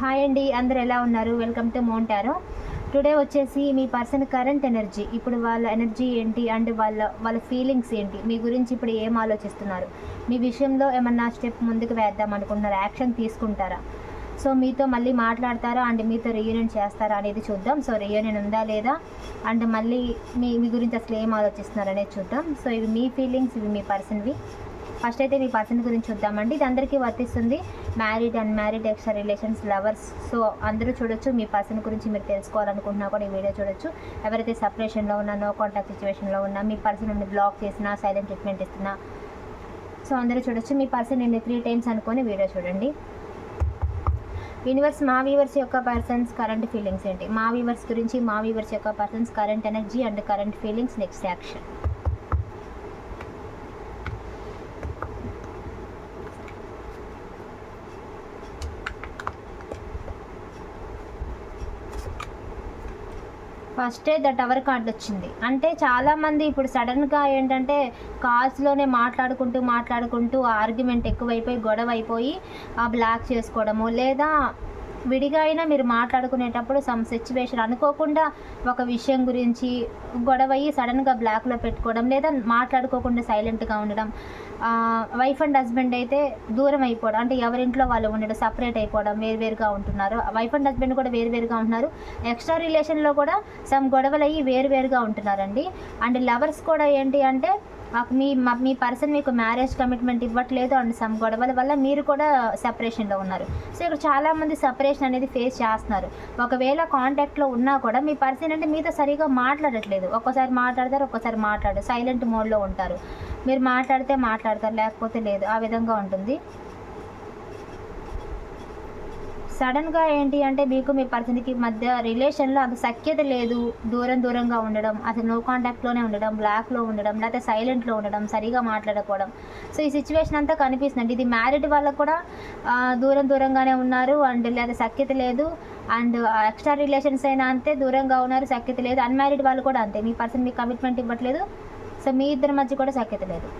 Hi అండి అందరు ఎలా ఉన్నారు? వెల్కమ్ టు మోంటారో టుడే వచ్చేసి మీ పర్సన్ కరెంట్ ఎనర్జీ ఇప్పుడు వాళ్ళ ఎనర్జీ ఏంటి అండ్ వాళ్ళ వాళ్ళ ఫీలింగ్స్ ఏంటి? మీ గురించి ఇప్పుడు ఏం ఆలోచిస్తున్నారు? మీ విషయంలో ఏమన్నా స్టెప్ ముందుకు వేద్దాం అనుకుంటున్నారు? యాక్షన్ తీసుకుంటారా? సో మీతో మళ్ళీ మాట్లాడతారా? అండ్ మీతో రీయూనియన్ చేస్తారా? అనేది చూద్దాం. సో రీయూనియన్ ఉందా లేదా? అండ్ మళ్ళీ మీ మీ గురించి అసలు ఏం ఆలోచిస్తున్నారు అనేది చూద్దాం. సో ఇవి మీ ఫీలింగ్స్ ఇవి మీ పర్సన్వి ఫస్ట్ అయితే మీ పర్సన్ గురించి చూద్దామండి. ఇది అందరికీ వర్తిస్తుంది. Married and married extra relations lovers so అందరూ చూడొచ్చు. మీ పర్సన్ గురించి మీరు తెలుసుకోవాలనుకుంటున్నా కూడా ఈ వీడియో చూడొచ్చు. ఎవరైతే సపరేషన్లో ఉన్నా నో కాంటాక్ట్ సిచ్యువేషన్లో ఉన్నా మీ పర్సన్ నుండి బ్లాక్ చేసినా సైలెంట్ ట్రీట్మెంట్ ఇస్తున్నా సో అందరూ చూడొచ్చు. మీ పర్సన్ నేను త్రీ టైమ్స్ అనుకొని వీడియో చూడండి. యూనివర్స్ మా వీవర్స్ యొక్క పర్సన్స్ కరెంట్ ఫీలింగ్స్ ఏంటి? మా వీవర్స్ గురించి మా వీవర్స్ యొక్క persons current energy and current feelings next action ఫస్టే ద టవర్ కార్డ్ వచ్చింది. అంటే చాలామంది ఇప్పుడు సడన్గా ఏంటంటే కాల్స్లోనే మాట్లాడుకుంటూ మాట్లాడుకుంటూ ఆర్గ్యుమెంట్ ఎక్కువైపోయి గొడవ అయిపోయి ఆ బ్లాక్ చేసుకోవడము లేదా విడిగా అయినా మీరు మాట్లాడుకునేటప్పుడు సమ్ సిచ్యువేషన్ అనుకోకుండా ఒక విషయం గురించి గొడవ అయ్యి సడన్గా బ్లాక్లో పెట్టుకోవడం లేదా మాట్లాడుకోకుండా సైలెంట్గా ఉండడం వైఫ్ అండ్ హస్బెండ్ అయితే దూరం అయిపోవడం అంటే ఎవరింట్లో వాళ్ళు ఉండడం సపరేట్ అయిపోవడం వేరువేరుగా ఉంటున్నారు. వైఫ్ అండ్ హస్బెండ్ కూడా వేరువేరుగా ఉంటున్నారు. ఎక్స్ట్రా రిలేషన్లో కూడా సమ్ గొడవలు అయ్యి వేరువేరుగా ఉంటున్నారండి. అండ్ లవర్స్ కూడా ఏంటి అంటే మాకు మీ మీ పర్సన్ మీకు మ్యారేజ్ కమిట్మెంట్ ఇవ్వట్లేదు అండ్ సమ్ గొడవల వల్ల మీరు కూడా సెపరేషన్లో ఉన్నారు. సో ఇక్కడ చాలామంది సెపరేషన్ అనేది ఫేస్ చేస్తున్నారు. ఒకవేళ కాంటాక్ట్లో ఉన్నా కూడా మీ పర్సన్ అంటే మీతో సరిగా మాట్లాడట్లేదు. ఒక్కోసారి మాట్లాడతారు ఒక్కోసారి మాట్లాడరు. సైలెంట్ మోడ్లో ఉంటారు. మీరు మాట్లాడితే మాట్లాడతారు లేకపోతే లేదు. ఆ విధంగా ఉంటుంది. సడన్గా ఏంటి అంటే మీకు మీ పర్సన్కి మధ్య రిలేషన్లో అంత సఖ్యత లేదు. దూరం దూరంగా ఉండడం అసలు నో కాంటాక్ట్లోనే ఉండడం బ్లాక్లో ఉండడం లేకపోతే సైలెంట్లో ఉండడం సరిగా మాట్లాడకపోవడం. సో ఈ సిచ్యువేషన్ అంతా కనిపిస్తుంది ఇది మ్యారిడ్ వాళ్ళకు కూడా దూరం దూరంగానే ఉన్నారు అండ్ లేదా సఖ్యత లేదు. అండ్ ఎక్స్ట్రా రిలేషన్స్ అయినా అంతే దూరంగా ఉన్నారు సఖ్యత లేదు. అన్మ్యారీడ్ వాళ్ళు కూడా అంతే. మీ పర్సన్ మీకు కమిట్మెంట్ ఇవ్వట్లేదు. సో మీ ఇద్దరి మధ్య కూడా సఖ్యత లేదు.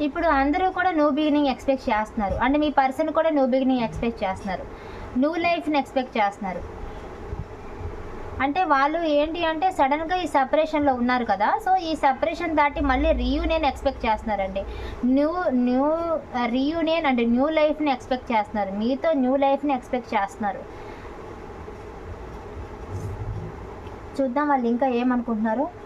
ఇప్పుడు అందరూ కూడా న్యూ బిగినింగ్ ఎక్స్పెక్ట్ చేస్తున్నారు. అంటే మీ పర్సన్ కూడా న్యూ బిగినింగ్ ఎక్స్పెక్ట్ చేస్తున్నారు. న్యూ లైఫ్ని ఎక్స్పెక్ట్ చేస్తున్నారు. అంటే వాళ్ళు ఏంటి అంటే సడన్గా ఈ సపరేషన్లో ఉన్నారు కదా. సో ఈ సపరేషన్ దాటి మళ్ళీ రీయూనియన్ ఎక్స్పెక్ట్ చేస్తున్నారండి. న్యూ న్యూ రీయూనియన్ అంటే న్యూ లైఫ్ని ఎక్స్పెక్ట్ చేస్తున్నారు. మీతో న్యూ లైఫ్ని ఎక్స్పెక్ట్ చేస్తున్నారు. చూద్దాం వాళ్ళు ఇంకా ఏమనుకుంటున్నారు.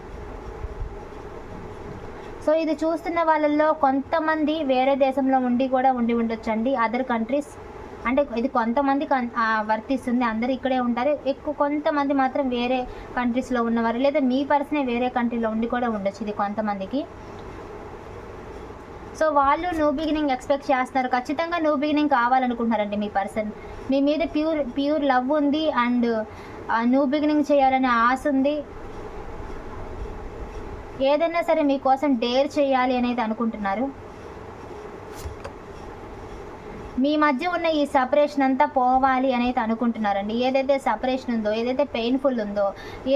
సో ఇది చూస్తున్న వాళ్ళల్లో కొంతమంది వేరే దేశంలో ఉండి కూడా ఉండి ఉండొచ్చండి. అదర్ కంట్రీస్ అంటే ఇది కొంతమంది కన్- వర్తిస్తుంది. అందరూ ఇక్కడే ఉంటారు. ఎక్కువ కొంతమంది మాత్రం వేరే కంట్రీస్లో ఉన్నవారు లేదా మీ పర్సనే వేరే కంట్రీలో ఉండి కూడా ఉండొచ్చు ఇది కొంతమందికి. సో వాళ్ళు న్యూ బిగినింగ్ ఎక్స్పెక్ట్ చేస్తున్నారు. ఖచ్చితంగా న్యూ బిగినింగ్ కావాలనుకుంటున్నారండి మీ పర్సన్. మీ మీద ప్యూర్ ప్యూర్ లవ్ ఉంది. అండ్ న్యూ బిగినింగ్ చేయాలనే ఆశ ఉంది. ఏదైనా సరే మీకోసం డేర్ చేయాలి అనేది అనుకుంటున్నారు. మీ మధ్య ఉన్న ఈ సపరేషన్ అంతా పోవాలి అనేది అనుకుంటున్నారండి. ఏదైతే సపరేషన్ ఉందో ఏదైతే పెయిన్ఫుల్ ఉందో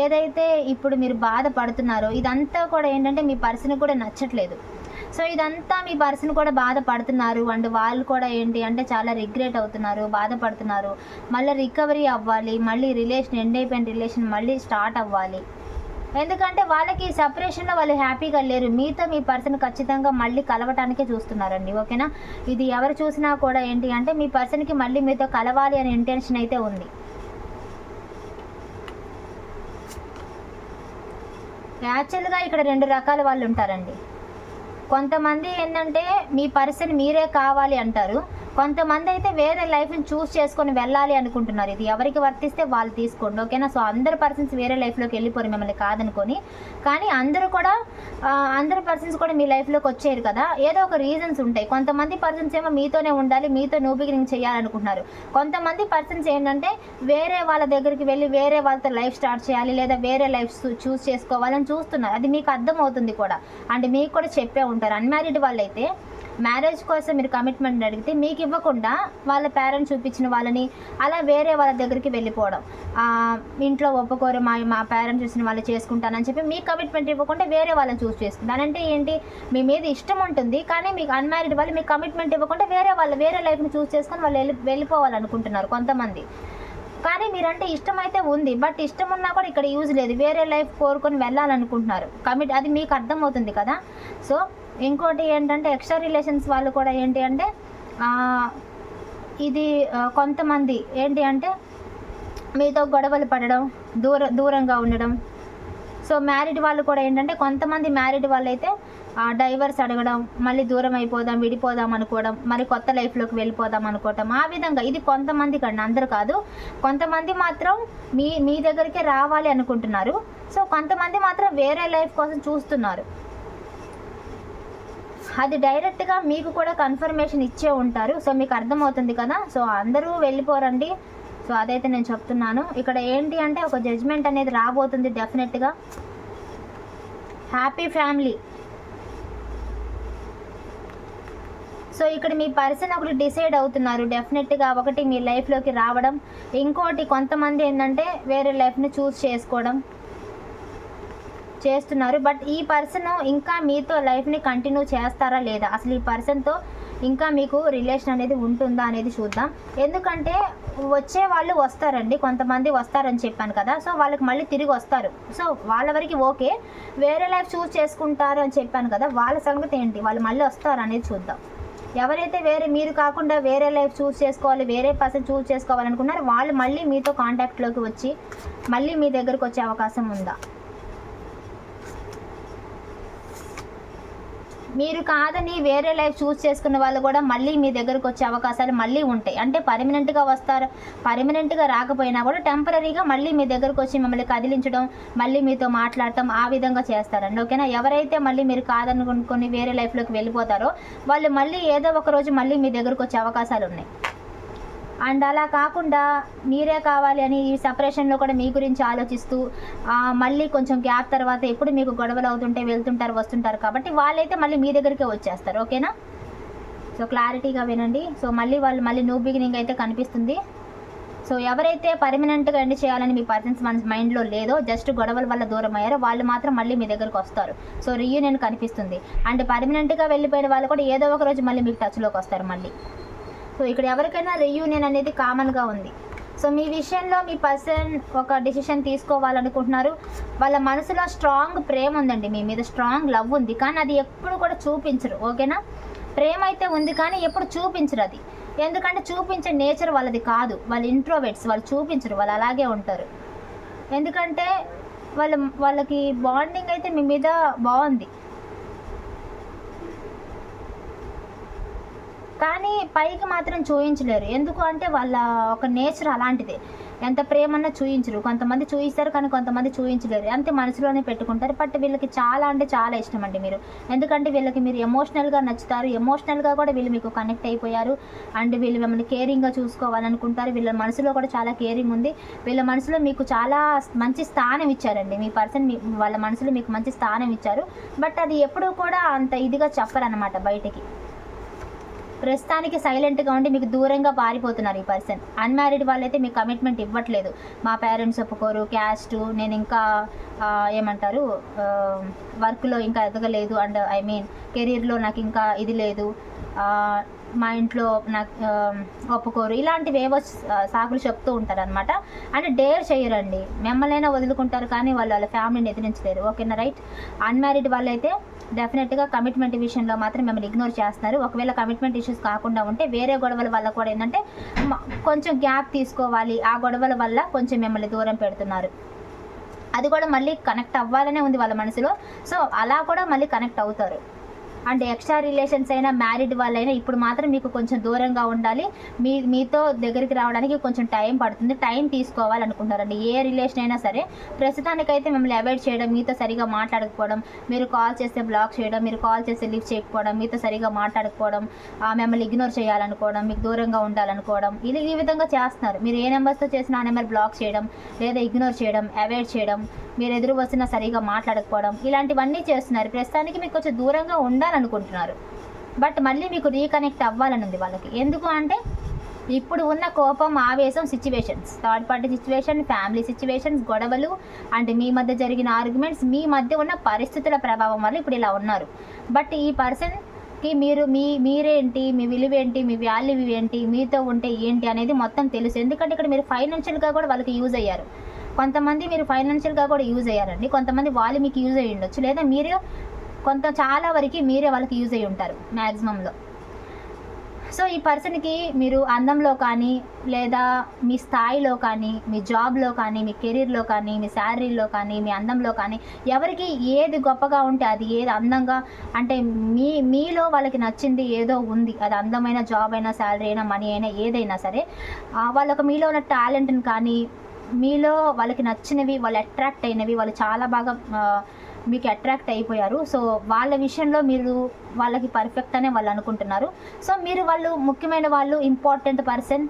ఏదైతే ఇప్పుడు మీరు బాధపడుతున్నారో ఇదంతా కూడా ఏంటంటే మీ పర్సన్ కూడా నచ్చట్లేదు. సో ఇదంతా మీ పర్సన్ కూడా బాధపడుతున్నారు. అండ్ వాళ్ళు కూడా ఏంటి అంటే చాలా రిగ్రెట్ అవుతున్నారు బాధపడుతున్నారు. మళ్ళీ రికవరీ అవ్వాలి మళ్ళీ రిలేషన్ ఎండ్ అయిపోయిన రిలేషన్ మళ్ళీ స్టార్ట్ అవ్వాలి. ఎందుకంటే వాళ్ళకి ఈ సపరేషన్లో వాళ్ళు హ్యాపీగా లేరు. మీతో మీ పర్సన్ ఖచ్చితంగా మళ్ళీ కలవటానికే చూస్తున్నారండి ఓకేనా? ఇది ఎవరు చూసినా కూడా ఏంటి అంటే మీ పర్సన్కి మళ్ళీ మీతో కలవాలి అనే ఇంటెన్షన్ అయితే ఉంది. యాక్చువల్గా ఇక్కడ రెండు రకాల వాళ్ళు ఉంటారండి. కొంతమంది ఏంటంటే మీ పర్సన్ మీరే కావాలి అంటారు. కొంతమంది అయితే వేరే లైఫ్ని చూస్ చేసుకొని వెళ్ళాలి అనుకుంటున్నారు. ఇది ఎవరికి వర్తిస్తే వాళ్ళు తీసుకోండి. ఓకేనా సో అందరు పర్సన్స్ వేరే లైఫ్లోకి వెళ్ళిపోరు మిమ్మల్ని కాదనుకొని. కానీ అందరూ కూడా అందరు పర్సన్స్ కూడా మీ లైఫ్లోకి వచ్చారు కదా? ఏదో ఒక రీజన్స్ ఉంటాయి. కొంతమంది పర్సన్స్ ఏమో మీతోనే ఉండాలి మీతో న్యూ బిగినింగ్ చేయాలనుకుంటున్నారు. కొంతమంది పర్సన్స్ ఏంటంటే వేరే వాళ్ళ దగ్గరికి వెళ్ళి వేరే వాళ్ళతో లైఫ్ స్టార్ట్ చేయాలి లేదా వేరే లైఫ్ చూస్ చేసుకోవాలని చూస్తున్నారు. అది మీకు అర్థమవుతుంది కూడా. అండ్ మీకు కూడా చెప్పే ఉంటారు. అన్మ్యారీడ్ వాళ్ళైతే మ్యారేజ్ కోసం మీరు కమిట్మెంట్ అడిగితే మీకు ఇవ్వకుండా వాళ్ళ పేరెంట్స్ చూపించిన వాళ్ళని అలా వేరే వాళ్ళ దగ్గరికి వెళ్ళిపోవడం. ఇంట్లో ఒప్పుకోరు మా మా పేరెంట్స్ చూసిన వాళ్ళు చేసుకుంటానని చెప్పి మీ కమిట్మెంట్ ఇవ్వకుండా వేరే వాళ్ళని చూస్ చేసుకుంటాను అంటే ఏంటి? మీ మీద ఇష్టం ఉంటుంది కానీ మీకు అన్మ్యారీడ్ వాళ్ళు మీకు కమిట్మెంట్ ఇవ్వకుండా వేరే వాళ్ళు వేరే లైఫ్ని చూస్ చేసుకొని వాళ్ళు వెళ్ళి వెళ్ళిపోవాలనుకుంటున్నారు కొంతమంది. కానీ మీరంటే ఇష్టం అయితే ఉంది బట్ ఇష్టం ఉన్నా కూడా ఇక్కడ యూజ్ లేదు. వేరే లైఫ్ కోరుకొని వెళ్ళాలనుకుంటున్నారు. కమిట్ అది మీకు అర్థమవుతుంది కదా? సో ఇంకోటి ఏంటంటే ఎక్స్ట్రా రిలేషన్స్ వాళ్ళు కూడా ఏంటి అంటే ఇది కొంతమంది ఏంటి అంటే మీతో గొడవలు పడడం దూర దూరంగా ఉండడం. సో మ్యారీడ్ వాళ్ళు కూడా ఏంటంటే కొంతమంది మ్యారీడ్ వాళ్ళు అయితే డైవర్స్ అడగడం మళ్ళీ దూరం అయిపోదాం విడిపోదాం అనుకోవడం మరి కొత్త లైఫ్లోకి వెళ్ళిపోదాం అనుకోవటం. ఆ విధంగా ఇది కొంతమంది కండి అందరు కాదు. కొంతమంది మాత్రం మీ మీ దగ్గరికే రావాలి అనుకుంటున్నారు. సో కొంతమంది మాత్రం వేరే లైఫ్ కోసం చూస్తున్నారు. అది డైరెక్ట్గా మీకు కూడా కన్ఫర్మేషన్ ఇచ్చే ఉంటారు. సో మీకు అర్థమవుతుంది కదా? సో అందరూ వెళ్ళిపోరండి. సో అదైతే నేను చెప్తున్నాను. ఇక్కడ ఏంటి అంటే ఒక జడ్జ్మెంట్ అనేది రాబోతుంది డెఫినెట్గా హ్యాపీ ఫ్యామిలీ సో ఇక్కడ మీ పర్సన్ ఒకటి డిసైడ్ అవుతున్నారు. డెఫినెట్గా ఒకటి మీ లైఫ్లోకి రావడం. ఇంకోటి కొంతమంది ఏంటంటే వేరే లైఫ్ని చూస్ చేసుకోవడం. చేస్తున్నారు. బట్ ఈ పర్సన్ ఇంకా మీతో లైఫ్ని కంటిన్యూ చేస్తారా లేదా? అసలు ఈ పర్సన్తో ఇంకా మీకు రిలేషన్ అనేది ఉంటుందా అనేది చూద్దాం. ఎందుకంటే వచ్చే వాళ్ళు వస్తారండి. కొంతమంది వస్తారని చెప్పాను కదా. సో వాళ్ళకి మళ్ళీ తిరిగి వస్తారు. సో వాళ్ళ వరకు ఓకే. వేరే లైఫ్ చూస్ చేసుకుంటారు అని చెప్పాను కదా. వాళ్ళ సంగతి ఏంటి? వాళ్ళు మళ్ళీ వస్తారు అనేది చూద్దాం. ఎవరైతే వేరే మీరు కాకుండా వేరే లైఫ్ చూస్ చేసుకోవాలి వేరే పర్సన్ చూస్ చేసుకోవాలనుకున్నారో వాళ్ళు మళ్ళీ మీతో కాంటాక్ట్లోకి వచ్చి మళ్ళీ మీ దగ్గరకు వచ్చే అవకాశం ఉందా? మీరు కాదని వేరే లైఫ్ చూస్ చేసుకున్న వాళ్ళు కూడా మళ్ళీ మీ దగ్గరకు వచ్చే అవకాశాలు మళ్ళీ ఉంటాయి. అంటే పర్మనెంట్గా వస్తారు. పర్మనెంట్గా రాకపోయినా కూడా టెంపరీగా మళ్ళీ మీ దగ్గరకు వచ్చి మిమ్మల్ని కదిలించడం మళ్ళీ మీతో మాట్లాడటం ఆ విధంగా చేస్తారండి. ఓకేనా ఎవరైతే మళ్ళీ మీరు కాదనుకుని వేరే లైఫ్లోకి వెళ్ళిపోతారో వాళ్ళు మళ్ళీ ఏదో ఒక రోజు మళ్ళీ మీ దగ్గరకు వచ్చే అవకాశాలు ఉన్నాయి. అండ్ అలా కాకుండా మీరే కావాలి అని ఈ సపరేషన్లో కూడా మీ గురించి ఆలోచిస్తూ మళ్ళీ కొంచెం గ్యాప్ తర్వాత ఎప్పుడు మీకు గొడవలు అవుతుంటే వెళ్తుంటారు వస్తుంటారు కాబట్టి వాళ్ళైతే మళ్ళీ మీ దగ్గరికే వచ్చేస్తారు ఓకేనా? సో క్లారిటీగా వినండి. సో మళ్ళీ వాళ్ళు మళ్ళీ న్యూ బిగినింగ్ అయితే కనిపిస్తుంది. సో ఎవరైతే పర్మనెంట్గా ఎండ్ చేయాలని మీ పర్సన్స్ మన మైండ్లో లేదో జస్ట్ గొడవల వల్ల దూరం అయ్యారో వాళ్ళు మాత్రం మళ్ళీ మీ దగ్గరకు వస్తారు. సో రీయూనియన్ కనిపిస్తుంది. అండ్ పర్మనెంట్గా వెళ్ళిపోయిన వాళ్ళు కూడా ఏదో ఒక రోజు మళ్ళీ మీకు టచ్లోకి వస్తారు మళ్ళీ. సో ఇక్కడ ఎవరికైనా రీయూనియన్ అనేది కామన్గా ఉంది. సో మీ విషయంలో మీ పర్సన్ ఒక డిసిషన్ తీసుకోవాలనుకుంటున్నారు. వాళ్ళ మనసులో స్ట్రాంగ్ ప్రేమ ఉందండి. మీ మీద స్ట్రాంగ్ లవ్ ఉంది. కానీ అది ఎప్పుడు కూడా చూపించరు. ఓకేనా ప్రేమ అయితే ఉంది కానీ ఎప్పుడు చూపించరు అది. ఎందుకంటే చూపించే నేచర్ వాళ్ళది కాదు. వాళ్ళు ఇంట్రోవెట్స్ వాళ్ళు చూపించరు. వాళ్ళు అలాగే ఉంటారు. ఎందుకంటే వాళ్ళ వాళ్ళకి బాండింగ్ అయితే మీ మీద బాగుంది. కానీ పైకి మాత్రం చూయించలేరు. ఎందుకు అంటే వాళ్ళ ఒక నేచర్ అలాంటిది. ఎంత ప్రేమన్నా చూయించరు. కొంతమంది చూయిస్తారు కానీ కొంతమంది చూయించలేరు. అంతే మనసులోనే పెట్టుకుంటారు. బట్ వీళ్ళకి చాలా అంటే చాలా ఇష్టం అండి మీరు. ఎందుకంటే వీళ్ళకి మీరు ఎమోషనల్గా నచ్చుతారు. ఎమోషనల్గా కూడా వీళ్ళు మీకు కనెక్ట్ అయిపోయారు. అండ్ వీళ్ళు మిమ్మల్ని కేరింగ్గా చూసుకోవాలనుకుంటారు. వీళ్ళ మనసులో కూడా చాలా కేరింగ్ ఉంది. వీళ్ళ మనసులో మీకు చాలా మంచి స్థానం ఇచ్చారండి. మీ పర్సన్ మీ వాళ్ళ మనసులో మీకు మంచి స్థానం ఇచ్చారు. బట్ అది ఎప్పుడూ కూడా అంత ఇదిగా చెప్పరన్నమాట బయటికి. ప్రస్తుతానికి సైలెంట్గా ఉండి మీకు దూరంగా పారిపోతున్నారు ఈ పర్సన్. అన్మ్యారీడ్ వాళ్ళైతే మీకు కమిట్మెంట్ ఇవ్వట్లేదు. మా పేరెంట్స్ ఒప్పుకోరు క్యాస్ట్ నేను ఇంకా ఏమంటారు వర్క్లో ఇంకా ఎదగలేదు. అండ్ ఐ మీన్ కెరీర్లో నాకు ఇంకా ఇది లేదు. మా ఇంట్లో నాకు ఒప్పుకోరు. ఇలాంటివి ఏవో సాకులు చెప్తూ ఉంటారు అనమాట అంటే డేర్ చేయరండి. మిమ్మల్నైనా వదులుకుంటారు కానీ వాళ్ళు వాళ్ళ ఫ్యామిలీని ఎదిరించలేరు. ఓకేనా రైట్? అన్మ్యారీడ్ వాళ్ళైతే డెఫినెట్గా కమిట్మెంట్ విషయంలో మాత్రం మిమ్మల్ని ఇగ్నోర్ చేస్తున్నారు. ఒకవేళ కమిట్మెంట్ ఇష్యూస్ కాకుండా ఉంటే వేరే గొడవల వల్ల కూడా ఏంటంటే కొంచెం గ్యాప్ తీసుకోవాలి. ఆ గొడవల వల్ల కొంచెం మిమ్మల్ని దూరం పెడుతున్నారు. అది కూడా మళ్ళీ కనెక్ట్ అవ్వాలనే ఉంది వాళ్ళ మనసులో. సో అలా కూడా మళ్ళీ కనెక్ట్ అవుతారు. అండ్ ఎక్స్ట్రా రిలేషన్స్ అయినా మ్యారీడ్ వాళ్ళైనా ఇప్పుడు మాత్రం మీకు కొంచెం దూరంగా ఉండాలి. మీ మీతో దగ్గరికి రావడానికి కొంచెం టైం పడుతుంది. టైం తీసుకోవాలనుకుంటారండి. ఏ రిలేషన్ అయినా సరే ప్రస్తుతానికైతే మిమ్మల్ని అవాయిడ్ చేయడం మీతో సరిగా మాట్లాడకపోవడం మీరు కాల్ చేస్తే బ్లాక్ చేయడం మీరు కాల్ చేస్తే లిఫ్ట్ చేయకపోవడం మీతో సరిగా మాట్లాడకపోవడం మిమ్మల్ని ఇగ్నోర్ చేయాలనుకోవడం మీకు దూరంగా ఉండాలనుకోవడం ఇది ఈ విధంగా చేస్తున్నారు. మీరు ఏ నెంబర్స్తో చేసినా ఆ నెంబర్ బ్లాక్ చేయడం లేదా ఇగ్నోర్ చేయడం అవాయిడ్ చేయడం మీరు ఎదురు వస్తున్నా సరిగా మాట్లాడకపోవడం ఇలాంటివన్నీ చేస్తున్నారు. ప్రస్తుతానికి మీకు కొంచెం దూరంగా ఉండాలి. అనుకుంటున్నారు బట్ మళ్ళీ మీకు రీకనెక్ట్ అవ్వాలని ఉంది వాళ్ళకి. ఎందుకు అంటే ఇప్పుడు ఉన్న కోపం ఆవేశం situations third party situation family situations గొడవలు అండ్ మీ మధ్య జరిగిన ఆర్గ్యుమెంట్స్ మీ మధ్య ఉన్న పరిస్థితుల ప్రభావం వల్ల ఇప్పుడు ఇలా ఉన్నారు. బట్ ఈ పర్సన్కి మీరు మీ మీరేంటి మీ విలువ ఏంటి మీ వాల్యూ ఏంటి మీతో ఉంటే ఏంటి అనేది మొత్తం తెలుసు. ఎందుకంటే ఇక్కడ మీరు ఫైనాన్షియల్గా కూడా వాళ్ళకి యూజ్ అయ్యారు. కొంతమంది మీరు ఫైనాన్షియల్గా కూడా యూజ్ అయ్యారండి. కొంతమంది వాళ్ళు మీకు యూజ్ అయ్యి ఉండొచ్చు లేదా మీరు కొంత చాలా వరకు మీరే వాళ్ళకి యూజ్ అయ్యి ఉంటారు మ్యాక్సిమంలో సో ఈ పర్సన్కి మీరు అందంలో కానీ లేదా మీ స్థాయిలో కానీ మీ జాబ్లో కానీ మీ కెరీర్లో కానీ మీ శాలరీలో కానీ మీ అందంలో కానీ ఎవరికి ఏది గొప్పగా ఉంటే అది ఏది అందంగా అంటే మీ మీలో వాళ్ళకి నచ్చింది ఏదో ఉంది. అది అందమైన జాబ్ అయినా శాలరీ అయినా మనీ అయినా ఏదైనా సరే వాళ్ళకి మీలో ఉన్న టాలెంట్ని కానీ మీలో వాళ్ళకి నచ్చినవి వాళ్ళు అట్రాక్ట్ అయినవి వాళ్ళు చాలా బాగా మీకు అట్రాక్ట్ అయిపోయారు. సో వాళ్ళ విషయంలో మీరు వాళ్ళకి పర్ఫెక్ట్ అనే వాళ్ళు అనుకుంటున్నారు. సో మీరు వాళ్ళు ముఖ్యమైన వాళ్ళు ఇంపార్టెంట్ పర్సన్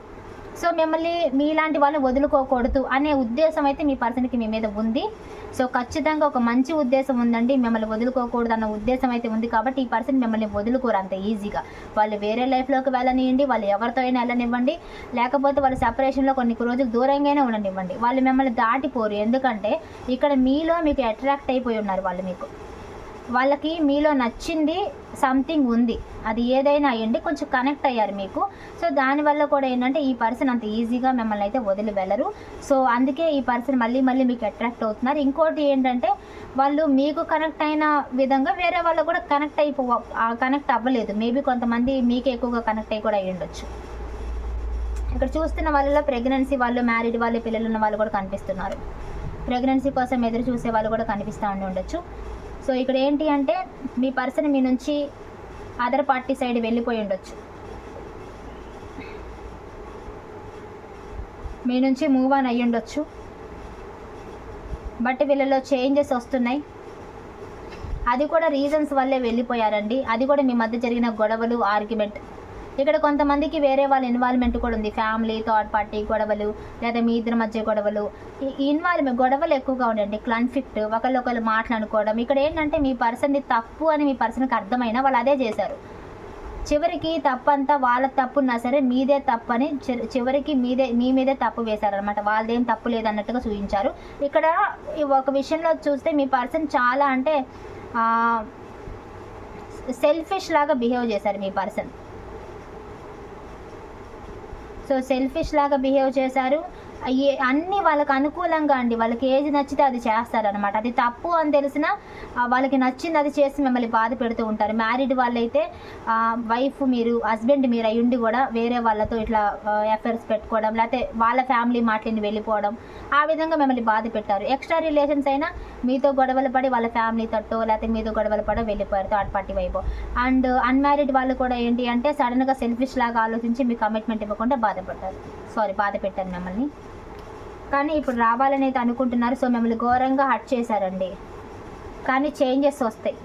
సో మిమ్మల్ని మీలాంటి వాళ్ళు వదులుకోకూడదు అనే ఉద్దేశం అయితే మీ పర్సన్కి మీ మీద ఉంది. సో ఖచ్చితంగా ఒక మంచి ఉద్దేశం ఉందండి. మిమ్మల్ని వదులుకోకూడదు అన్న ఉద్దేశం అయితే ఉంది కాబట్టి ఈ పర్సన్ మిమ్మల్ని వదులుకోరు అంత ఈజీగా. వాళ్ళు వేరే లైఫ్లోకి వెళ్ళనివ్వండి వాళ్ళు ఎవరితో అయినా వెళ్ళనివ్వండి. లేకపోతే వాళ్ళు సెపరేషన్లో కొన్ని రోజులు దూరంగానే ఉండనివ్వండి. వాళ్ళు మిమ్మల్ని దాటిపోరు. ఎందుకంటే ఇక్కడ మీలో మీకు అట్రాక్ట్ అయిపోయి ఉన్నారు వాళ్ళు మీకు. వాళ్ళకి మీలో నచ్చింది సంథింగ్ ఉంది. అది ఏదైనా అయ్యండి కొంచెం కనెక్ట్ అయ్యారు మీకు. సో దానివల్ల కూడా ఏంటంటే ఈ పర్సన్ అంత ఈజీగా మిమ్మల్ని అయితే వదిలి వెళ్ళరు. సో అందుకే ఈ పర్సన్ మళ్ళీ మళ్ళీ మీకు అట్రాక్ట్ అవుతున్నారు. ఇంకోటి ఏంటంటే వాళ్ళు మీకు కనెక్ట్ అయిన విధంగా వేరే వాళ్ళు కూడా కనెక్ట్ అయిపో కనెక్ట్ అవ్వలేదు. మేబీ కొంతమంది మీకు ఎక్కువగా కనెక్ట్ అయ్యి కూడా అయ్యి ఉండొచ్చు. ఇక్కడ చూస్తున్న వాళ్ళలో ప్రెగ్నెన్సీ వాళ్ళు మ్యారీడ్ వాళ్ళు పిల్లలు ఉన్న వాళ్ళు కూడా కనిపిస్తున్నారు. ప్రెగ్నెన్సీ కోసం ఎదురు చూసే వాళ్ళు కూడా కనిపిస్తూ ఉండి ఉండొచ్చు. సో ఇక్కడ ఏంటి అంటే మీ పర్సన్ మీ నుంచి అదర్ పార్టీ సైడ్ వెళ్ళిపోయి ఉండొచ్చు. మీ నుంచి మూవ్ ఆన్ అయ్యి ఉండొచ్చు. బట్ వీళ్ళలో చేంజెస్ వస్తున్నాయి. అది కూడా రీజన్స్ వల్లే వెళ్ళిపోయారండి. అది కూడా మీ మధ్య జరిగిన గొడవలు ఆర్గ్యుమెంట్. ఇక్కడ కొంతమందికి వేరే వాళ్ళ ఇన్వాల్వ్మెంట్ కూడా ఉంది. ఫ్యామిలీ థర్డ్ పార్టీ గొడవలు లేదా మీ ఇద్దరి మధ్య గొడవలు. ఇన్వాల్వ్మెంట్ గొడవలు ఎక్కువగా ఉండండి. క్లన్ఫిక్ట్ ఒకళ్ళొకళ్ళు మాట్లాడుకోవడం. ఇక్కడ ఏంటంటే మీ పర్సన్ది తప్పు అని మీ పర్సన్కి అర్థమైనా వాళ్ళు అదే చేశారు. చివరికి తప్పంతా వాళ్ళ తప్పున్నా సరే మీదే తప్పని చి- చివరికి మీదే మీ మీదే తప్పు వేశారనమాట వాళ్ళదేం తప్పు లేదన్నట్టుగా చూపించారు. ఇక్కడ ఈ ఒక విషయంలో చూస్తే మీ పర్సన్ చాలా అంటే సెల్ఫిష్ లాగా బిహేవ్ చేశారు మీ పర్సన్ సో సెల్ఫిష్ లాగా బిహేవ్ చేశారు. ఏ అన్నీ వాళ్ళకి అనుకూలంగా అండి. వాళ్ళకి ఏది నచ్చితే అది చేస్తారనమాట అది తప్పు అని తెలిసినా వాళ్ళకి నచ్చింది అది చేసి మిమ్మల్ని బాధ పెడుతూ ఉంటారు. మ్యారీడ్ వాళ్ళైతే వైఫ్ మీరు హస్బెండ్ మీరు అయ్యుండి కూడా వేరే వాళ్ళతో ఇట్లా ఎఫైర్స్ పెట్టుకోవడం లేకపోతే వాళ్ళ ఫ్యామిలీ మాటలని వెళ్ళిపోవడం ఆ విధంగా మిమ్మల్ని బాధ పెట్టారు. ఎక్స్ట్రా రిలేషన్స్ అయినా మీతో గొడవలు పడి వాళ్ళ ఫ్యామిలీ తట్టో లేకపోతే మీతో గొడవలు పడో వెళ్ళిపోయారు థర్డ్ పార్టీ వైపు. అండ్ అన్మ్యారీడ్ వాళ్ళు కూడా ఏంటి అంటే సడన్గా సెల్ఫిష్ లాగా ఆలోచించి మీ కమిట్మెంట్ ఇవ్వకుండా బాధపడ్డారు. సారీ బాధ పెట్టారు మిమ్మల్ని. కానీ ఇప్పుడు రావాలని అయితే అనుకుంటున్నారు. సో మిమ్మల్ని ఘోరంగా హట్ చేశారండి. కానీ చేంజెస్ వస్తాయి.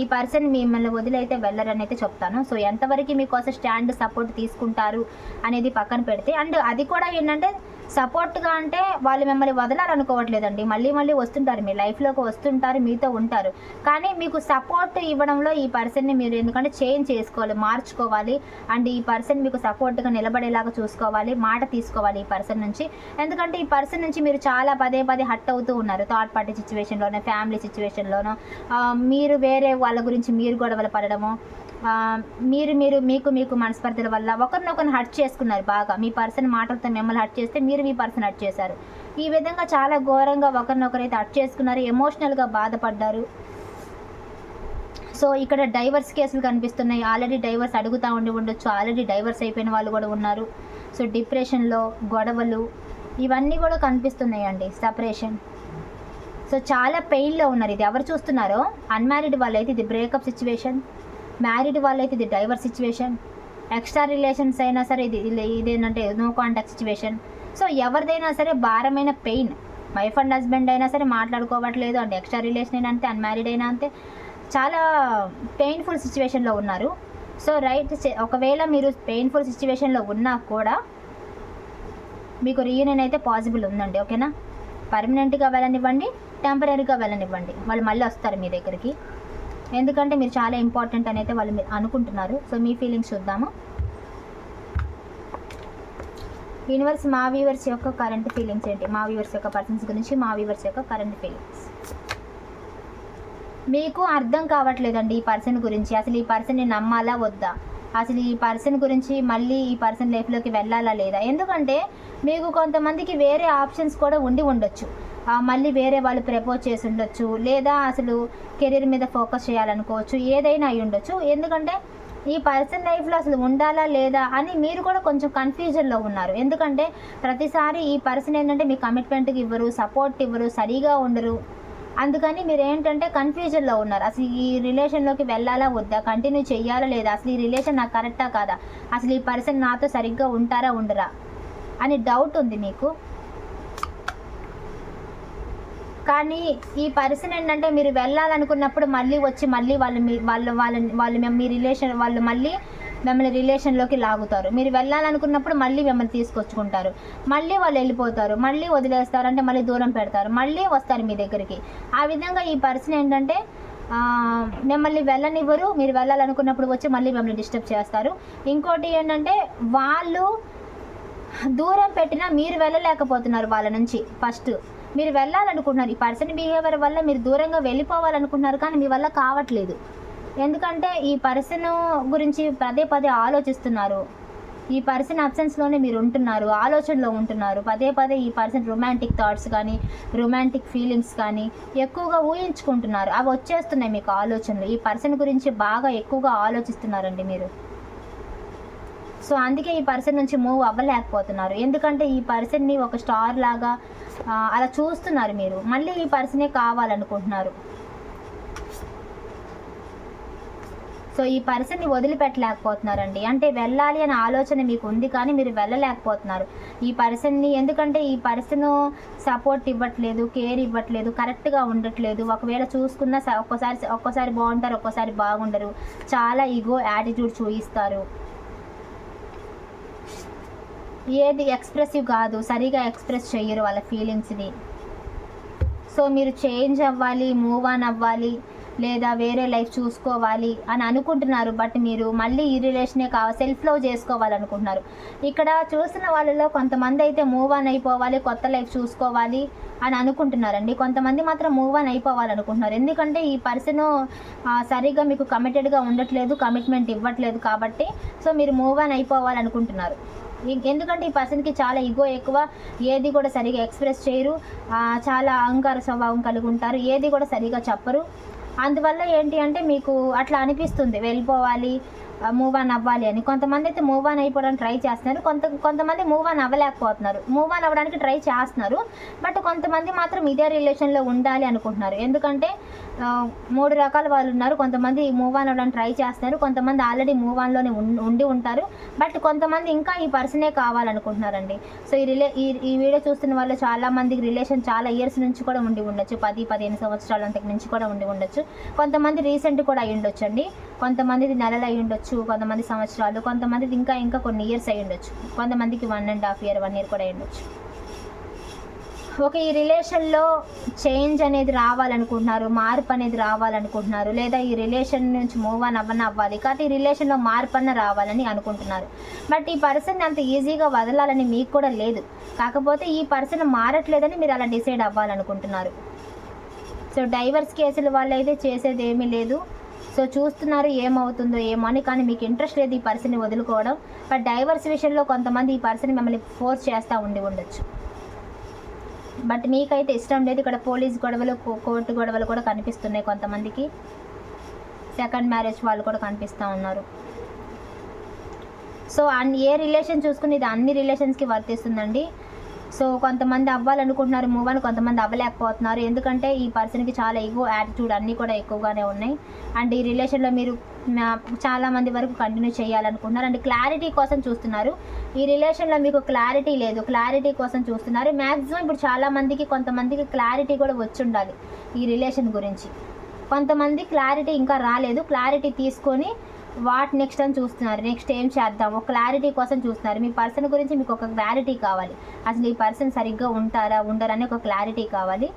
ఈ పర్సన్ మిమ్మల్ని వదిలైతే వెళ్ళరని అయితే చెప్తాను. సో ఎంతవరకు మీకోసం స్టాండ్ సపోర్ట్ తీసుకుంటారు అనేది పక్కన పెడితే అండ్ అది కూడా ఏంటంటే సపోర్ట్గా అంటే వాళ్ళు మిమ్మల్ని వదలాలనుకోవట్లేదండి. మళ్ళీ మళ్ళీ వస్తుంటారు. మీ లైఫ్లోకి వస్తుంటారు. మీతో ఉంటారు. కానీ మీకు సపోర్ట్ ఇవ్వడంలో ఈ పర్సన్ని మీరు ఎందుకంటే చేంజ్ చేసుకోవాలి మార్చుకోవాలి. అండ్ ఈ పర్సన్ మీకు సపోర్ట్గా నిలబడేలాగా చూసుకోవాలి మాట తీసుకోవాలి ఈ పర్సన్ నుంచి. ఎందుకంటే ఈ పర్సన్ నుంచి మీరు చాలా పదే పదే హట్ అవుతూ ఉన్నారు. థర్డ్ పార్టీ సిచ్యువేషన్లోనో ఫ్యామిలీ సిచ్యువేషన్లోనో. మీరు వేరే వాళ్ళ గురించి మీరు గొడవలు పడడము మీరు మీరు మీకు మీకు మనస్పర్ధల వల్ల ఒకరినొకరిని హర్ట్ చేసుకున్నారు బాగా. మీ పర్సన్ మాటలతో మిమ్మల్ని హర్ట్ చేస్తే మీరు మీ పర్సన్ హర్ట్ చేశారు. ఈ విధంగా చాలా ఘోరంగా ఒకరినొకరైతే హర్ట్ చేసుకున్నారు ఎమోషనల్గా బాధపడ్డారు. సో ఇక్కడ డైవర్స్ కేసులు కనిపిస్తున్నాయి. ఆల్రెడీ డైవర్స్ అడుగుతూ ఉండి ఉండొచ్చు. ఆల్రెడీ డైవర్స్ అయిపోయిన వాళ్ళు కూడా ఉన్నారు. సో డిప్రెషన్లో గొడవలు ఇవన్నీ కూడా కనిపిస్తున్నాయండి. సపరేషన్ సో చాలా పెయిన్లో ఉన్నారు. ఇది ఎవరు చూస్తున్నారో? అన్మ్యారీడ్ వాళ్ళైతే ఇది బ్రేకప్ సిచ్యువేషన్ మ్యారీడ్ వాళ్ళైతే ఇది డైవర్స్ సిచ్యువేషన్. ఎక్స్ట్రా రిలేషన్స్ అయినా సరే ఇది ఇది- ఇదేంటంటే నో కాంటాక్ట్ సిచ్యువేషన్. సో ఎవరిదైనా సరే భారమైన పెయిన్. వైఫ్ అండ్ హస్బెండ్ అయినా సరే మాట్లాడుకోవట్లేదు. అంటే ఎక్స్ట్రా రిలేషన్ అయినా అంతే అన్మ్యారీడ్ అయినా అంతే. చాలా పెయిన్ఫుల్ సిచ్యువేషన్లో ఉన్నారు. సో రైట్ ఒకవేళ మీరు పెయిన్ఫుల్ సిచ్యువేషన్లో ఉన్నా కూడా మీకు రీయూనియన్ అయితే పాసిబుల్ ఉందండి ఓకేనా? పర్మనెంట్గా వెళ్ళనివ్వండి టెంపరీగా వెళ్ళనివ్వండి. వాళ్ళు మళ్ళీ వస్తారు మీ దగ్గరికి. ఎందుకంటే మీరు చాలా ఇంపార్టెంట్ అని అయితే వాళ్ళు మీరు అనుకుంటున్నారు. సో మీ ఫీలింగ్స్ చూద్దాము. యూనివర్స్ మా వ్యూవర్స్ యొక్క కరెంట్ ఫీలింగ్స్ ఏంటి? మా వ్యూవర్స్ యొక్క పర్సన్స్ గురించి మా వ్యూవర్స్ యొక్క కరెంట్ ఫీలింగ్స్. మీకు అర్థం కావట్లేదండి ఈ పర్సన్ గురించి. అసలు ఈ పర్సన్ని నమ్మాలా వద్దా? అసలు ఈ పర్సన్ గురించి మళ్ళీ ఈ పర్సన్ లైఫ్లోకి వెళ్ళాలా లేదా? ఎందుకంటే మీకు కొంతమందికి వేరే ఆప్షన్స్ కూడా ఉండి ఉండొచ్చు. మళ్ళీ వేరే వాళ్ళు ప్రపోజ్ చేసి ఉండొచ్చు లేదా అసలు కెరీర్ మీద ఫోకస్ చేయాలనుకోవచ్చు ఏదైనా అయి ఉండొచ్చు. ఎందుకంటే ఈ పర్సన్ లైఫ్లో అసలు ఉండాలా లేదా అని మీరు కూడా కొంచెం కన్ఫ్యూజన్లో ఉన్నారు. ఎందుకంటే ప్రతిసారి ఈ పర్సన్ ఏంటంటే మీ కమిట్మెంట్కి ఇవ్వరు సపోర్ట్ ఇవ్వరు సరిగా ఉండరు. అందుకని మీరు ఏంటంటే కన్ఫ్యూజన్లో ఉన్నారు. అసలు ఈ రిలేషన్లోకి వెళ్ళాలా వద్దా కంటిన్యూ చేయాలా లేదా అసలు ఈ రిలేషన్ నాకు కరెక్టా కాదా అసలు ఈ పర్సన్ నాతో సరిగ్గా ఉంటారా ఉండరా అని డౌట్ ఉంది మీకు. కానీ ఈ పర్సన్ ఏంటంటే మీరు వెళ్ళాలనుకున్నప్పుడు మళ్ళీ వచ్చి మళ్ళీ వాళ్ళు మీ వాళ్ళు వాళ్ళ వాళ్ళు మేము మీ రిలేషన్ వాళ్ళు మళ్ళీ మిమ్మల్ని రిలేషన్లోకి లాగుతారు. మీరు వెళ్ళాలనుకున్నప్పుడు మళ్ళీ మిమ్మల్ని తీసుకొచ్చుకుంటారు. మళ్ళీ వాళ్ళు వెళ్ళిపోతారు. మళ్ళీ వదిలేస్తారు. అంటే మళ్ళీ దూరం పెడతారు. మళ్ళీ వస్తారు మీ దగ్గరికి. ఆ విధంగా ఈ పర్సన్ ఏంటంటే మిమ్మల్ని వెళ్ళనివ్వరు. మీరు వెళ్ళాలనుకున్నప్పుడు వచ్చి మళ్ళీ మిమ్మల్ని డిస్టర్బ్ చేస్తారు. ఇంకోటి ఏంటంటే వాళ్ళు దూరం పెట్టినా మీరు వెళ్ళలేకపోతున్నారు వాళ్ళ నుంచి ఫస్ట్ మీరు వెళ్ళాలనుకుంటున్నారు ఈ పర్సన్ బిహేవియర్ వల్ల మీరు దూరంగా వెళ్ళిపోవాలనుకుంటున్నారు కానీ మీ వల్ల కావట్లేదు. ఎందుకంటే ఈ పర్సన్ గురించి పదే పదే ఆలోచిస్తున్నారు. ఈ పర్సన్ అబ్సెన్స్లోనే మీరు ఉంటున్నారు ఆలోచనలో ఉంటున్నారు. పదే పదే ఈ పర్సన్ రొమాంటిక్ థాట్స్ కానీ రొమాంటిక్ ఫీలింగ్స్ కానీ ఎక్కువగా ఊహించుకుంటున్నారు. అవి వచ్చేస్తున్నాయి మీకు ఆలోచనలు. ఈ పర్సన్ గురించి బాగా ఎక్కువగా ఆలోచిస్తున్నారండి మీరు. సో అందుకే ఈ పర్సన్ నుంచి మూవ్ అవ్వలేకపోతున్నారు. ఎందుకంటే ఈ పర్సన్ని ఒక స్టార్ లాగా అలా చూస్తున్నారు మీరు. మళ్ళీ ఈ పర్సనే కావాలనుకుంటున్నారు. సో ఈ పర్సన్ని వదిలిపెట్టలేకపోతున్నారండి. అంటే వెళ్ళాలి అనే ఆలోచన మీకు ఉంది కానీ మీరు వెళ్ళలేకపోతున్నారు. ఈ పర్సన్ని ఎందుకంటే ఈ పర్సన్ సపోర్ట్ ఇవ్వట్లేదు కేర్ ఇవ్వట్లేదు కరెక్ట్గా ఉండట్లేదు. ఒకవేళ చూసుకున్నా స- ఒక్కోసారి ఒక్కోసారి బాగుంటారు ఒక్కోసారి బాగుండరు. చాలా ఈగో యాటిట్యూడ్ చూపిస్తారు ఏది ఎక్స్ప్రెసివ్ కాదు సరిగా ఎక్స్ప్రెస్ చేయరు వాళ్ళ ఫీలింగ్స్ని సో మీరు చేంజ్ అవ్వాలి మూవ్ ఆన్ అవ్వాలి లేదా వేరే లైఫ్ చూసుకోవాలి అని అనుకుంటున్నారు బట్ మీరు మళ్ళీ ఈ రిలేషనే కావ సెల్ఫ్ లవ్ చేసుకోవాలనుకుంటున్నారు. ఇక్కడ చూసిన వాళ్ళలో కొంతమంది అయితే మూవ్ ఆన్ అయిపోవాలి కొత్త లైఫ్ చూసుకోవాలి అని అనుకుంటున్నారండి. కొంతమంది మాత్రం మూవ్ ఆన్ అయిపోవాలనుకుంటున్నారు. ఎందుకంటే ఈ పర్సన్ సరిగ్గా మీకు కమిటెడ్గా ఉండట్లేదు కమిట్మెంట్ ఇవ్వట్లేదు కాబట్టి సో మీరు మూవ్ ఆన్ అయిపోవాలనుకుంటున్నారు. ఎందుకంటే ఈ పర్సన్కి చాలా ఇగో ఎక్కువ. ఏది కూడా సరిగా ఎక్స్ప్రెస్ చేయరు. చాలా అహంకార స్వభావం కలిగి ఉంటారు. ఏది కూడా సరిగా చెప్పరు. అందువల్ల ఏంటి అంటే మీకు అట్లా అనిపిస్తుంది. వెళ్ళిపోవాలి మూవ్ ఆన్ అవ్వాలి అని. కొంతమంది అయితే మూవ్ ఆన్ అయిపోవడానికి ట్రై చేస్తున్నారు. కొంత కొంతమంది మూవ్ ఆన్ అవ్వలేకపోతున్నారు. మూవ్ ఆన్ అవ్వడానికి ట్రై చేస్తున్నారు. బట్ కొంతమంది మాత్రం ఇదే రిలేషన్లో ఉండాలి అనుకుంటున్నారు. ఎందుకంటే మూడు రకాల వాళ్ళు ఉన్నారు. కొంతమంది మూవ్ ఆన్ అవ్వడానికి ట్రై చేస్తున్నారు కొంతమంది ఆల్రెడీ మూవ్ ఆన్లోనే ఉం- ఉండి ఉంటారు. బట్ కొంతమంది ఇంకా ఈ పర్సనే కావాలనుకుంటున్నారండి. సో ఈ రిలే ఈ ఈ వీడియో చూస్తున్న వాళ్ళు చాలా మందికి రిలేషన్ చాలా ఇయర్స్ నుంచి కూడా ఉండి ఉండొచ్చు. పది పదిహేను సంవత్సరాల అంతకు నుంచి కూడా ఉండి ఉండొచ్చు. కొంతమంది రీసెంట్ కూడా అయి ఉండొచ్చు అండి కొంతమందిది నెలలు అయి ఉండొచ్చు కొంతమంది సంవత్సరాలు కొంతమందిది ఇంకా ఇంకా కొన్ని ఇయర్స్ అయి ఉండొచ్చు. కొంతమందికి one and half year one year కూడా అయి ఉండొచ్చు. ఒక ఈ రిలేషన్లో చేంజ్ అనేది రావాలనుకుంటున్నారు మార్పు అనేది రావాలనుకుంటున్నారు లేదా ఈ రిలేషన్ నుంచి మూవ్ ఆన్ అవ్వన అవ్వాలి. కాబట్టి ఈ రిలేషన్లో మార్పు అన్న రావాలని అనుకుంటున్నారు. బట్ ఈ పర్సన్ అంత ఈజీగా వదలాలని మీకు కూడా లేదు. కాకపోతే ఈ పర్సన్ మారట్లేదని మీరు అలా డిసైడ్ అవ్వాలనుకుంటున్నారు. సో డైవర్స్ కేసుల వాళ్ళు అయితే చేసేది ఏమీ లేదు. సో చూస్తున్నారు ఏమవుతుందో ఏమో అని కానీ మీకు ఇంట్రెస్ట్ లేదు ఈ పర్సన్ని వదులుకోవడం. బట్ డైవర్స్ విషయంలో కొంతమంది ఈ పర్సన్ మిమ్మల్ని ఫోర్స్ చేస్తూ ఉండి ఉండొచ్చు. బట్ మీకైతే ఇష్టం లేదు. ఇక్కడ పోలీస్ గొడవలు కోర్టు గొడవలు కూడా కనిపిస్తున్నాయి కొంతమందికి. సెకండ్ మ్యారేజ్ వాళ్ళు కూడా కనిపిస్తూ ఉన్నారు. సో అన్ని ఏ రిలేషన్ చూసుకుని ఇది అన్ని రిలేషన్స్కి వర్తిస్తుందండి. సో కొంతమంది అవ్వాలనుకుంటున్నారు మూవ్ అని కొంతమంది అవ్వలేకపోతున్నారు. ఎందుకంటే ఈ పర్సన్కి చాలా ఈగో యాటిట్యూడ్ అన్నీ కూడా ఎక్కువగానే ఉన్నాయి. అండ్ ఈ రిలేషన్లో మీరు నా- చాలా మంది వరకు కంటిన్యూ చేయాలనుకుంటున్నారు అండ్ క్లారిటీ కోసం చూస్తున్నారు. ఈ రిలేషన్లో మీకు క్లారిటీ లేదు. క్లారిటీ కోసం చూస్తున్నారు. మ్యాక్సిమం ఇప్పుడు చాలా మందికి కొంతమందికి క్లారిటీ కూడా వచ్చి ఉండాలి ఈ రిలేషన్ గురించి. కొంతమంది క్లారిటీ ఇంకా రాలేదు. క్లారిటీ తీసుకొని వాట్ నెక్స్ట్ అని చూస్తున్నారు. నెక్స్ట్ ఏం చేద్దాం? ఒక క్లారిటీ కోసం చూస్తున్నారు. మీ పర్సన్ గురించి మీకు ఒక క్లారిటీ కావాలి. అసలు ఈ పర్సన్ సరిగ్గా ఉంటారా? ఉండరా? అని ఒక క్లారిటీ కావాలి.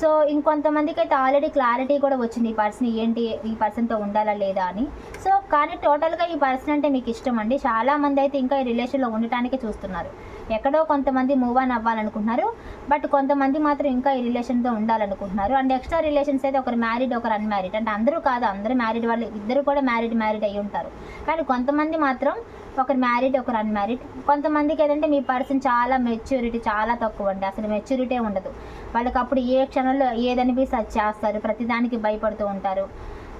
సో ఇంకొంతమందికి అయితే ఆల్రెడీ క్లారిటీ కూడా వచ్చింది ఈ పర్సన్ ఏంటి ఈ పర్సన్తో ఉండాలా లేదా అని. సో కానీ టోటల్గా ఈ పర్సన్ అంటే మీకు ఇష్టం అండి. చాలామంది అయితే ఇంకా ఈ రిలేషన్లో ఉండటానికి చూస్తున్నారు. ఎక్కడో కొంతమంది మూవ్ ఆన్ అవ్వాలనుకుంటున్నారు. బట్ కొంతమంది మాత్రం ఇంకా ఈ రిలేషన్తో ఉండాలనుకుంటున్నారు. అండ్ ఎక్స్ట్రా రిలేషన్స్ అయితే ఒకరు మ్యారీడ్ ఒకరు అన్మ్యారీడ్ అంటే అందరూ కాదు అందరూ మ్యారీడ్ వాళ్ళు ఇద్దరు కూడా మ్యారీడ్ మ్యారీడ్ అయి ఉంటారు. కానీ కొంతమంది మాత్రం ఒకరు మ్యారీడ్ ఒకరు అన్మ్యారీడ్ కొంతమందికి ఏదంటే మీ పర్సన్ చాలా మెచ్యూరిటీ చాలా తక్కువ అండి. అసలు మెచ్యూరిటీ ఉండదు. వాళ్ళకి అప్పుడు ఏ క్షణంలో ఏదనిపిస్తే అది చేస్తారు. ప్రతిదానికి భయపడుతూ ఉంటారు.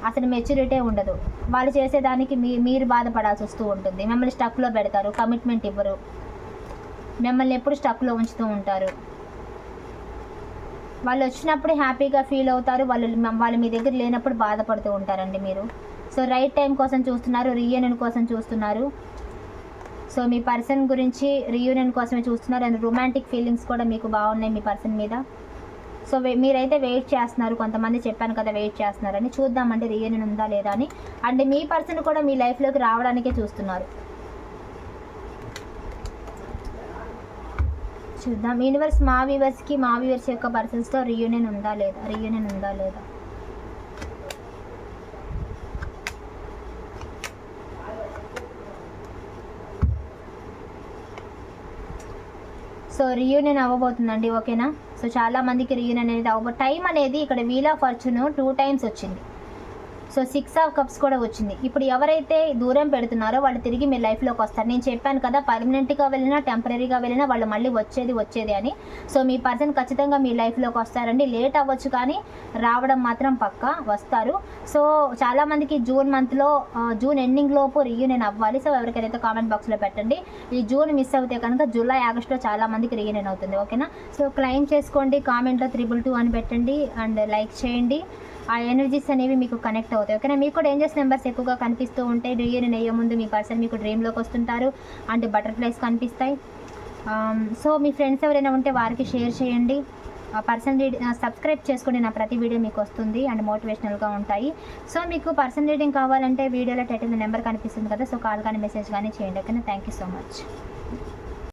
అసలు మెచ్యూరిటీ ఉండదు. వాళ్ళు చేసేదానికి మీ మీరు బాధపడాల్సి వస్తూ ఉంటుంది. మిమ్మల్ని స్టక్లో పెడతారు. కమిట్మెంట్ ఇవ్వరు. మిమ్మల్ని ఎప్పుడు స్టక్లో ఉంచుతూ ఉంటారు. వాళ్ళు వచ్చినప్పుడు హ్యాపీగా ఫీల్ అవుతారు. వాళ్ళు వాళ్ళు మీ దగ్గర లేనప్పుడు బాధపడుతూ ఉంటారండి మీరు. సో రైట్ టైం కోసం చూస్తున్నారు రీయూనియన్ కోసం చూస్తున్నారు. సో మీ పర్సన్ గురించి రీయూనియన్ కోసమే చూస్తున్నారు. అండ్ రొమాంటిక్ ఫీలింగ్స్ కూడా మీకు బాగున్నాయి మీ పర్సన్ మీద. సో మీరైతే వెయిట్ చేస్తున్నారు. కొంతమంది చెప్పాను కదా వెయిట్ చేస్తున్నారని. చూద్దామండి రీయూనియన్ ఉందా లేదా అని. అండ్ మీ పర్సన్ కూడా మీ లైఫ్లోకి రావడానికే చూస్తున్నారు. చూద్దాం. యూనివర్స్ మా వ్యూవర్స్కి మా వ్యూవర్స్ యొక్క పర్సన్స్తో రీయూనియన్ ఉందా లేదా? రీయూనియన్ ఉందా లేదా? సో రీయూనియన్ అవ్వబోతుందండి ఓకేనా సో చాలా మందికి రీయూనియన్ అనేది అవ్వబో టైం అనేది ఇక్కడ wheel of fortune two times వచ్చింది. సో సిక్స్ ఆఫ్ కప్స్ కూడా వచ్చింది. ఇప్పుడు ఎవరైతే దూరం పెడుతున్నారో వాళ్ళు తిరిగి మీ లైఫ్లోకి వస్తారు. నేను చెప్పాను కదా పర్మనెంట్గా వెళ్ళినా టెంపరీగా వెళ్ళినా వాళ్ళు మళ్ళీ వచ్చేది వచ్చేది అని. సో మీ పర్సన్ ఖచ్చితంగా మీ లైఫ్లోకి వస్తారండి. లేట్ అవ్వచ్చు కానీ రావడం మాత్రం పక్కా వస్తారు. సో చాలామందికి జూన్ మంత్లో జూన్ ఎండింగ్ లోపు రీయూనియన్ అవ్వాలి. సో ఎవరికైతే కామెంట్ బాక్స్లో పెట్టండి ఈ జూన్ మిస్ అవుతే కనుక జూలై ఆగస్ట్లో చాలా మందికి రీయూనియన్ అవుతుంది. ఓకేనా? సో క్లెయిమ్ చేసుకోండి కామెంట్లో త్రిబుల్ టూ అని పెట్టండి. అండ్ లైక్ చేయండి. ఆ ఎనర్జీస్ అనేవి మీకు కనెక్ట్ అవుతాయి. ఓకేనా మీకు కూడా ఏంజెస్ నెంబర్స్ ఎక్కువగా కనిపిస్తూ ఉంటాయి రీయూనియన్ అయ్యే ముందు మీ పర్సన్ మీకు డ్రీమ్లోకి వస్తుంటారు అండ్ బటర్ఫ్లైస్ కనిపిస్తాయి. Um, సో మీ ఫ్రెండ్స్ ఎవరైనా ఉంటే వారికి షేర్ చేయండి. పర్సన్ రీడింగ్ సబ్స్క్రైబ్ చేసుకోండి. నా ప్రతి వీడియో మీకు వస్తుంది అండ్ మోటివేషనల్గా ఉంటాయి. సో మీకు పర్సన్ రీడింగ్ కావాలంటే వీడియోలో టైటిల్ నెంబర్ కనిపిస్తుంది కదా సో కాల్ కానీ మెసేజ్ కానీ చేయండి. ఓకేనా థ్యాంక్ యూ సో మచ్